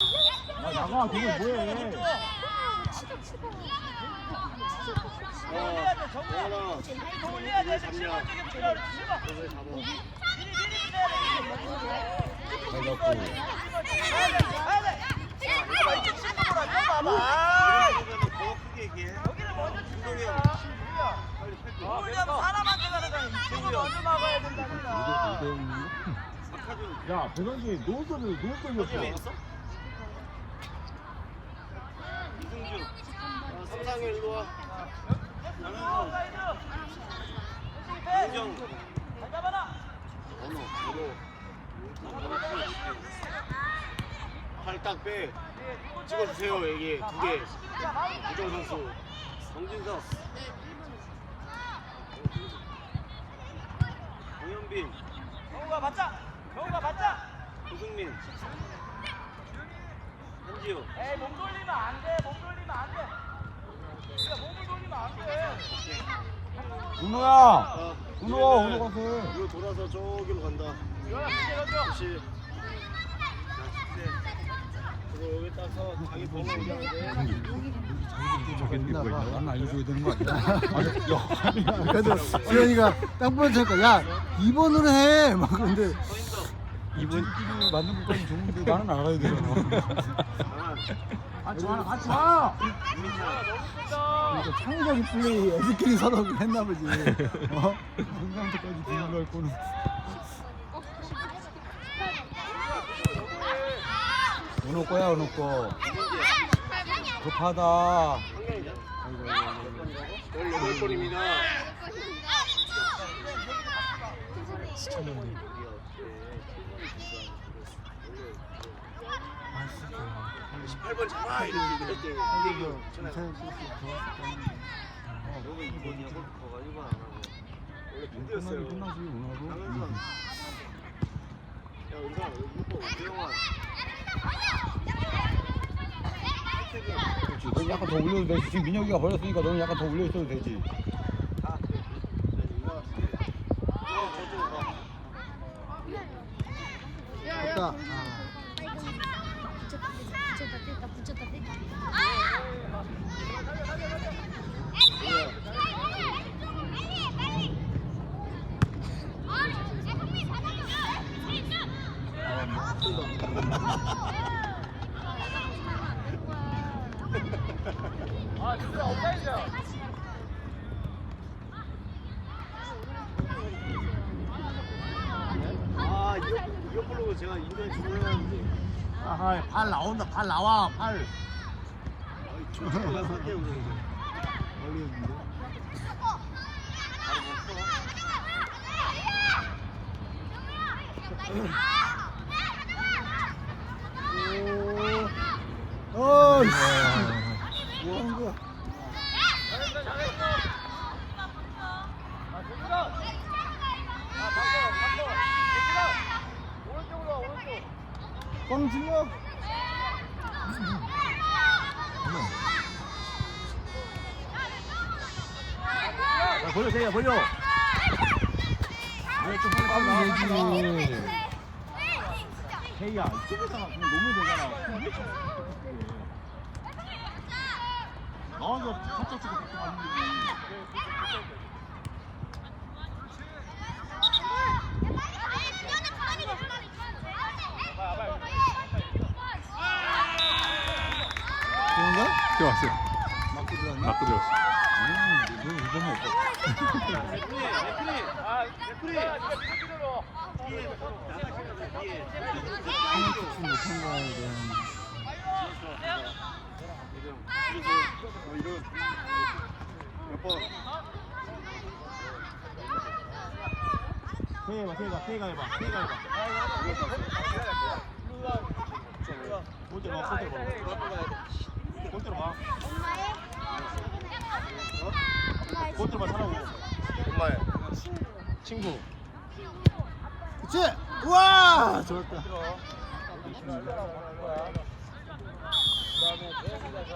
아, 나가, 그거 뭐해. 올려야 돼, 정우야. 좀 올려야 돼. 7번 쪽에 붙여. 7번. 미리, 미리 붙여야 돼. 잘 미리. 잡고. 가야 돼, 가야 돼. 이거 이제 7번으로 안 봐봐. 여기를 먼저 친다니까. 올려면 사람한테 가는 거야. 이쪽을 먼저 막아야 된다니까. 야, 배선지 노선을, 노선이었어. 삼상일 일로 와. 어, 사이드. 해. 잘 잡아라. 번호 뒤로. 팔딱 빼. 찍어주세요 여기 두 개. 자, 마무리. 우정 선수. 정진석. 강현빈. 정우가 맞자. 정우가 맞자. 고승민. 한지호. 에이 몸 돌리면 안 돼. 몸 돌리면 안 돼. 우리가 몸을 돌리면 안 돼. 은호야! 아, 은호아, 이제는 은호 가세. 이거 돌아서 저기로 간다. 이거야 문제 던져. 다시. 그거 여기 따서 자기 번호 얘기하는데. 난 알려줘야 되는 거 아니야? 그래도 수현이가 딱 보니까 야 2번으로 해. 막 근데 이번 만든 것까지 좋은데 나는 알아야. 아, 아, 같이 와 같이 와. 그러니까 창의적인 플레이 애들끼리 서로 했나 보지. 어? 중간부터까지 기는 걸 꼬는. 오노 거야 오노 거. 급하다. 아이고, 아이고, 시청자님 8번 잡아. 아, 네, 네, 네. 이렇게. 이렇게 전화가 너무 이번이야 골키퍼가 1번 안 하고. 원래 빈대였어요. 야 은사 약간 더 올려도 되지. 지금 민혁이가 버렸으니까 너는 약간 더 올려 있어도 되지. 됐다. 아. ってたぶっちゃっ 발 나와, 팔. 멀리 있는데. 오. 어, 씨. 뭐 하는 거야? 잘했어 잘했어. 아 조기가. 아 바꿔 바꿔. 조기가. 오른쪽으로 와 오른쪽. 꽝준혁. 야, 벌려. 왜좀 빨리 가면 되지. 헤이야, 이쪽에다가 그냥 너무 되잖아. 나와서 살짝 치고 밖에 가는 거지. 들어왔어요. 맞고 들어왔나? 맞고 들어왔어. 음, 아몇 번? 세이 해봐, 세이가 해봐, 세이가 해봐. 골대 봐, 골대 봐. 골대 봐, 사라고. 엄마의 친구. 그치? 우와! 좋았다. 그다음에 대현이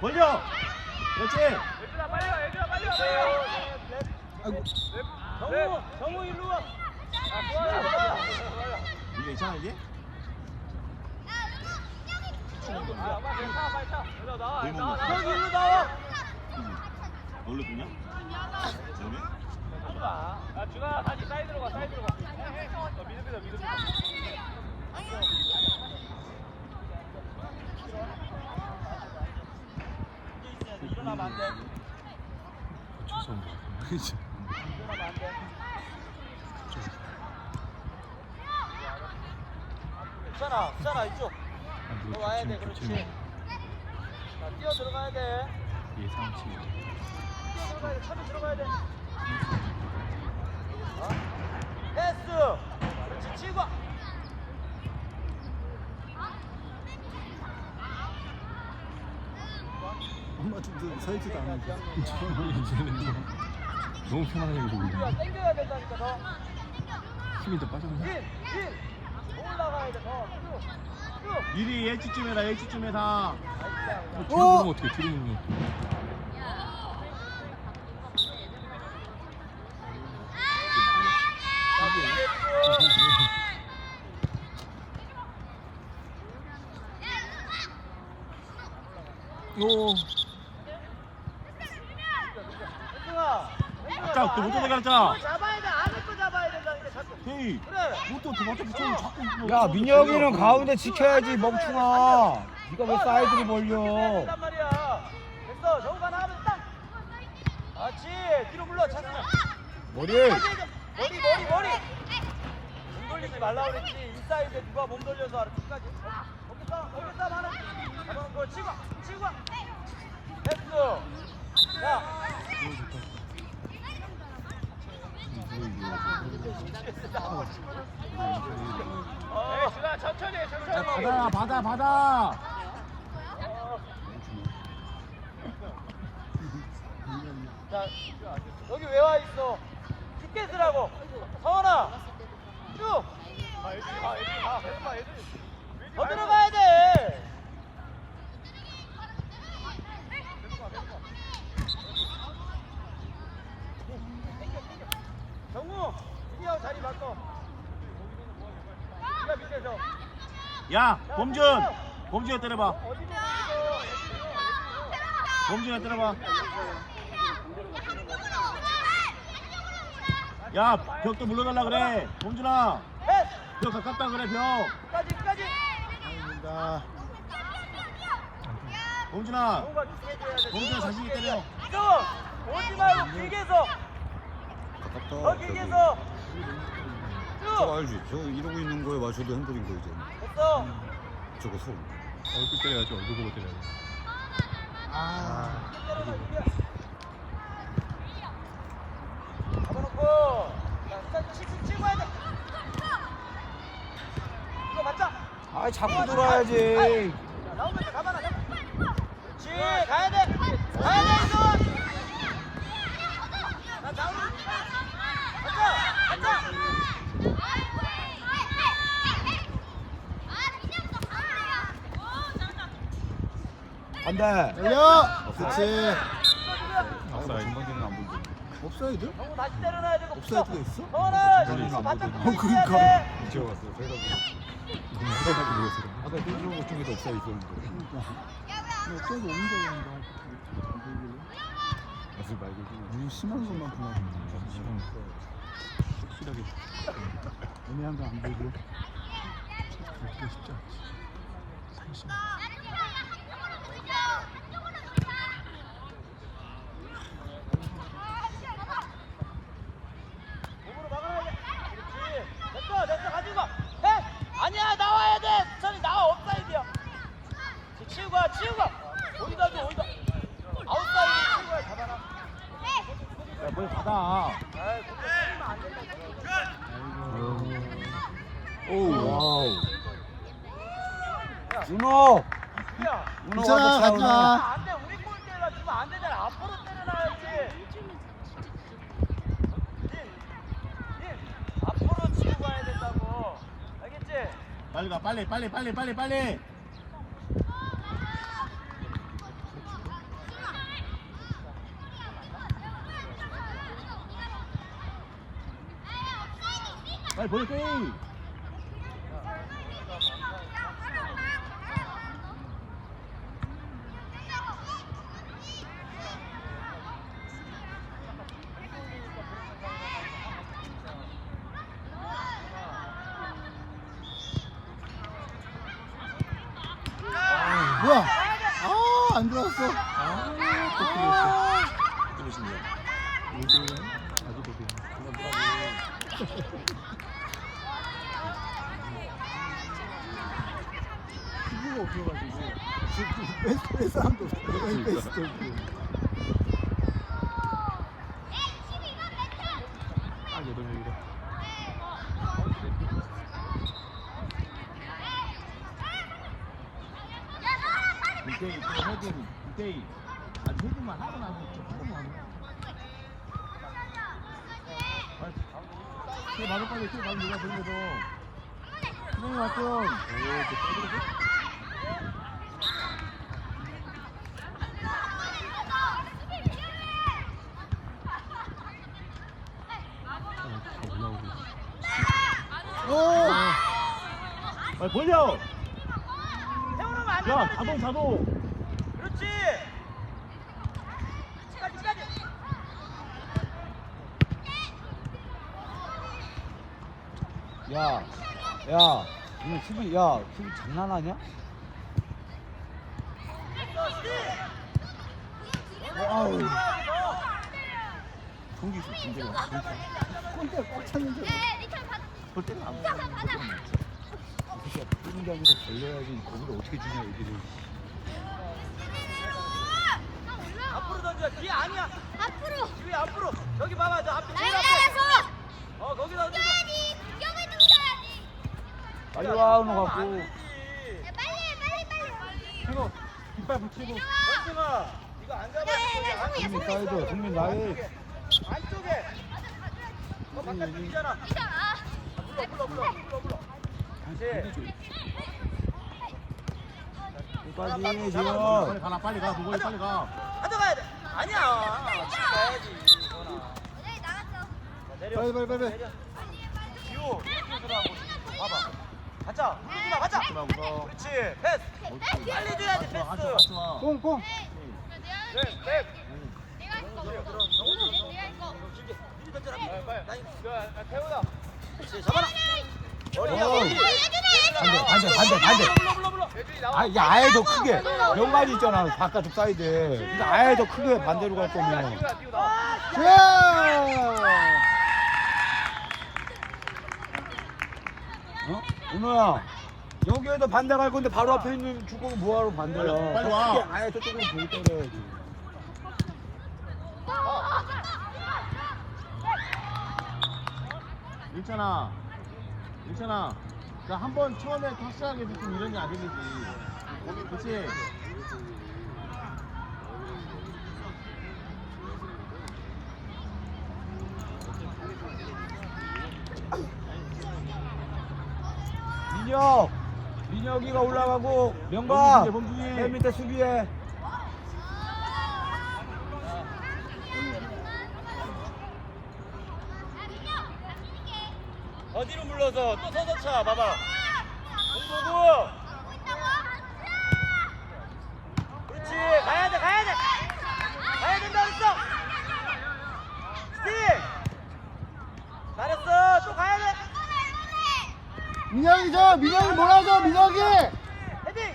가 저기가. 대현이가 저기. 알겠지? 기다려 줘. 그렇지. 아이고. 정우 정우 일로 와. 아 좋아요 좋아요. 이게 괜찮아 이게? 아 빨리 차 빨리 차. 일로 나와 나와 나와. 나와. 일로 나와. 원래 그냥? 그러면? 아 준아 다시 사이드로 가 사이드로 가. 어, 미드비다 미드비다. 일어나면 안 돼. 일어나면 안 돼. 수찬아 이쪽. 너 와야 돼, 그렇지. 자, 뛰어 들어가야 돼. 예상치. 뛰어 들어가야 돼. 차로 들어가야 돼. 어? 패스. 그렇지, 치고. 엄마도 서 있지도 않으니까. 이제는 좀 너무 편안하게 보고 우리가 있네. 땡겨야 된다니까 더. 힘이 더 빠졌나? 힐, 힐. 더 올라가야 돼, 더. 쭉. 쭉. 미리 일찍쯤 해라 일찍쯤 해라. 나이스. 뒤로 보면 어떻게 뒤로 보면 오. 현승아. 아까 또 못하게 했잖아. 잡아야 돼. 안에 거 잡아야 된다니까 자꾸. 헤이. 그래. 못도 도망쳐 붙여 자꾸. 뭐야또 민혁이는. 가운데 지켜야지 멍충아. 네가 왜 사이드를 벌려? 된단 말이야. 됐어. 정우가 나가면 딱. 그렇지. 뒤로 물러 찬승아. 머리. 머리 머리 머리. 몸 돌리지 말라 그랬지. 인사이드 누가 몸 돌려서 알아. 끝까지. 거기서 거기서 하나. 잡아놓고 치고 치고. 됐어. 야. 어, 준아 천천히 해, 천천히. 야, 받아 받아 받아. 자, 여기 왜 와 있어? 깊게 쓰라고. 서원아, 쭉. 아, 애들이, 아, 애들이, 아, 아, 애들이. 더 들어가야 돼. 정우, 이형 자리 바꿔. 네가 밑에서. 야 범준. 범준이 때려봐. 범준이 때려봐. 야 벽도 물러달라 그래. 범준아. 벽 가깝다 그래 벽. 끝까지, 끝까지. 아닙니다. 범준아. 정우가 깊게 해줘야 돼. 범준아 자신 있게 때려. 이정우, 오지 말고 길게 해서. 가깝다. 더 길게 해서. 저거 쭉. 알지? 저 이러고 있는 거에 맞춰도 핸들인 거 이제. 됐어. 저거 손. 얼굴 때려야지 얼굴 보고 때려야지 아. 이겨. 잡아놓고. 자, 일단 치고 치고 해야 돼. 이거 맞자. 아 자꾸 들어야지. 자, 나오면 돼. 가만아, 가만. 그렇지. 가야 돼. 가야 돼. 자, 나오면. 맞자. 맞자. 반대. 열려. 그렇지. 아, 안. 옵사이드? 정우 다시 때려놔야 되고. 옵사이드가 있어? 안 바짝 보이지. 붙어 있어야 그러니까. 돼. 이제 왔어. 제가 너무 해가지고 그래서. 아까 쪽에도 없어 있었는데. 옵사이드 오는 줄 알았는데. 맛을 말고 좀. 심한 것만 그만. 확실하게. 애매한 거 안 보고. 그렇게 쉽지 않지. 상심. 몸으로 막아야 돼. 그렇지. 됐어, 됐어, 가지고 가. 해. 아니야, 나와야 돼. 천이 나와, 업사이드야. 그렇지, 치우고 가, 치우고 가. 어디다 줘, 어디다. 아웃사이드 치우고 가, 잡아라. 받아. 때리면 안 된다. 오. 와우. 야, 준호. 야. 준호 괜찮아, 와서 가지 마. 싸우네. 안 돼, 우리 골 때려 주면 안 되잖아. 앞으로 때려놔야지. 앞으로 치고 가야 된다고. 알겠지? 빨리 가 빨리 빨리 빨리 빨리 빨리. 빨리 보내 게 뭐야? 아, 안 들어왔어. 아, 또 틀렸어. 그러신데. 오늘 아주 고생. 피부가 없어가지고. 뺄, 뺄 사람도 없어. 수도 없고. 딱 여덟 명이다. 또 헤딩, 이때이. 아, 헤딩만 하고 나서 조금 하고. 키 맞아 빨리 키 맞아 누가 보내줘. 수명이 왔어. 오, 또 떠들어. 아, 다 올라오고 있어. 오. 빨리 벌려. 야, 자동 자동. 그렇지. 까지 까지. 야, 야, 이거 수비, 야, 수비 장난하냐? 아우. 경기 좀 진짜. 꼰대 꽉 찼는데. 볼 때는 안 보여. 어떻 아니라 걸려야지 거기를 어떻게 주냐. 앞으로 던져. 뒤에 아니야. 앞으로 뒤에 앞으로. 여기 봐봐. 저 앞에 제일 앞에. 어 거기 던져. 뛰어야지 뛰어가 누워야지 빨리 와, 오늘 갖고. 안 야, 빨리 빨리 빨리 최고. 깃발 붙이고. 되지. 현승아. 이거 안 잡아. 야, 야, 야, 저기 승민 사이드, 승민 나이. 안쪽에. 어 바깥쪽이잖아. 이상 아 불러 불러 불러 불러 불러. 끝까지, 빨리 지금. 가라, 빨리 가. 누구 빨리 가. 가져가야 돼. 아니야. 가야지. 내려. 빨리, 빨리, 빨리. 내려. 지호 이렇게 들어가고. 봐봐. 가자. 마. 가자. 무서워, 무서워. 그렇지. 패스. 빨리 줘야지 패스. 뽕, 뽕. 네, 네. 내려, 길게. 미리 던져라. 빨리. 나 태우다. 그렇지. 잡아라. 어. 반대, 반대, 반대, 반대. 불러 불러 불러. 애들이 나와. 아, 야, 아예 더 크게. 연관이 있잖아, 바깥쪽 사이드. 근데 아예 더 크게 반대로 갈 거면. 어? 은호야, 여기에도 반대 갈 건데 바로 앞에 있는 주공은 뭐하러 반대야? 빨리 더 와. 아예 저쪽으로 보일 때려야지. 괜찮아. 괜찮아. 자, 한번 처음에 확실하게 좀 이런 게안 되지. 그렇지? 민혁! 민혁이가 올라가고, 범준이. 맨 밑에 수비해. 어디로 물러서 또 서서 차. 봐봐. 공보고. 그렇지. 가야 돼. 가야 돼. 가야 된다 그랬어. 스팅. 잘했어. 또 가야 돼. 민혁이 줘! 민혁이 몰아줘! 민혁이! 헤딩.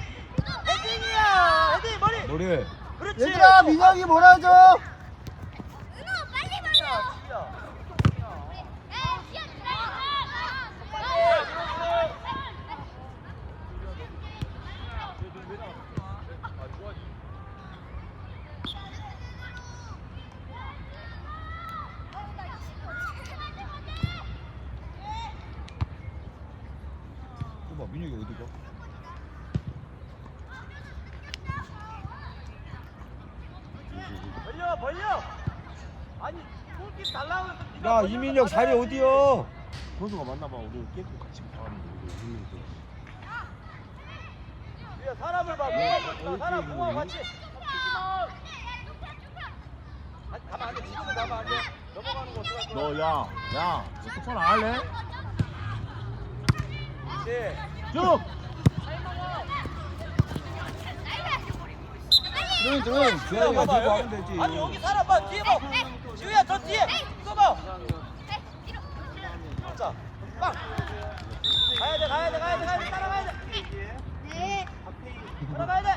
헤딩이야. 헤딩 머리. 머리. 그렇지. 얘들아, 민혁이 몰아줘! 은호 빨리 말려 야, 에 뛰어 봐, 민혁이 어디 가? 벌려 벌려. 아니 골키 달라고 야, 이민혁 자리. 어디여? 선수가 맞나봐. 우리 깨끗 같이 가는데. 야, 사람을 봐. 네, 공하고 사람 공하고 같이. 아니, 가면 안 돼. 지금은 가면 안 돼. 넘어가는 거 어떡할 거야? 너, 야, 야, 축구 안 할래? 네. 쭉! 되지 아니 여기 사람 봐 뒤에 봐 지우야 저 뒤에 이거 봐 자, 빵 가야 돼 가야 돼 가야 돼 가야 돼 따라가야 돼 네. 따라가야 돼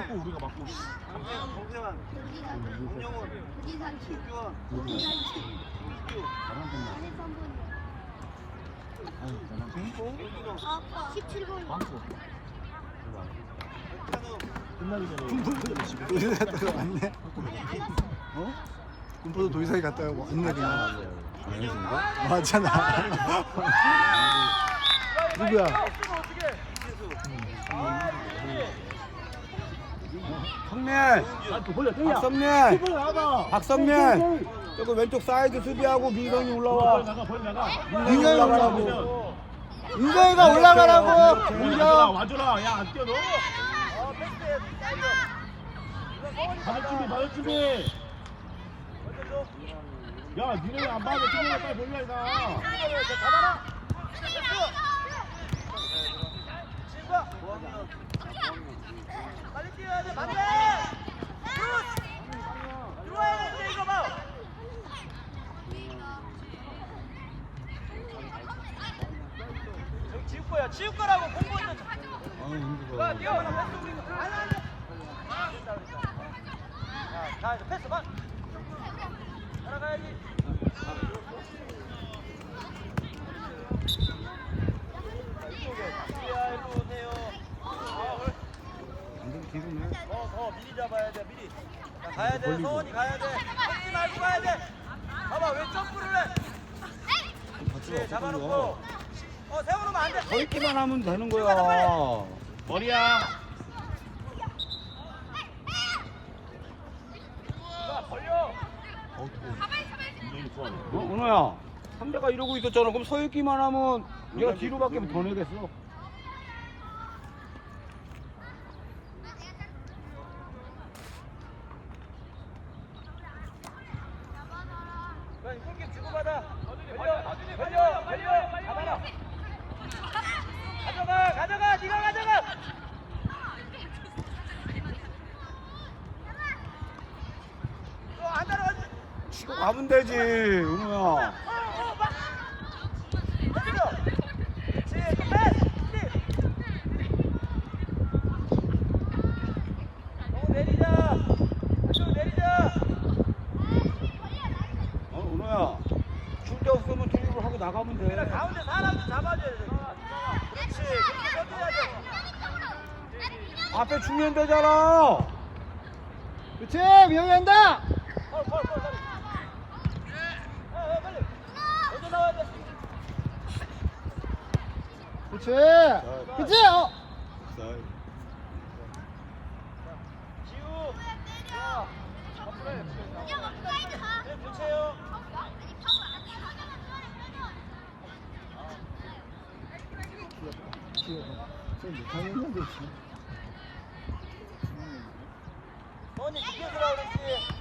자꾸 우리가 막고 있어. 동생아 동영원 신규원 이민규 아빠 17번. 막고. 한우 끝나기 전에. 도지사 갔다 왔네. 어? 군포도 도지사에 갔다 오고 왔네 그냥. 맞잖아. 누구야? 성민. 박성민 나가. 박성민 저거 왼쪽 사이드 수비하고 민성이 올라와. 민성이 올라가라고 민성이가 올라가라고. 민성. 와줘라. 야, 안 뛰어, 너. 받을 준비, 받을 준비. 야, 니네 왜안 받아? 뛰어, 빨리 벌려, 이거. 잡아라 친구야 빨리 뛰어야 돼 거야 지울 거라고 공부 있는. 야 뛰어. 나 패스 우리 거 아니 아니 됐다 됐다 야 가, 이제 패스 봐 따라가야지 이쪽에 뒤야 일로 오세요 완전 뒤로네 더, 더 미리 잡아야 돼, 미리. 자, 가야 돼, 서원이 가야 돼. 걷지 말고 가야 돼. 봐봐, 왜 점프를 해? 그래, 잡아놓고. 어, 세워놓으면 안 돼. 서 있기만 하면 되는 거야 머리야. 자, 벌려. 민정이 좋아하네. 어, 은호야 상대가 이러고 있었잖아 그럼 서 있기만 하면 얘가 뒤로밖에 더 내겠어 자, 골킥 주고받아. 벌려, 벌려, 벌려. 잡아라. 가져가, 가져가, 네가 가져가. 너안 따라가지? 치고 가면 되지 은호야 어 은호야 줄데 없으면 드리블 하고 나가면 돼 가운데 사람 좀 잡아줘야 돼. 그렇지. 그렇게 던져야 돼. 앞에 주면 되잖아 그렇지 민영이 한다. 펄, 펄, 펄, 빨리. 야, 야, 빨리. 먼저 나와야 돼. 그렇지. 그렇지. 어. 깊게 들어가 그렇지.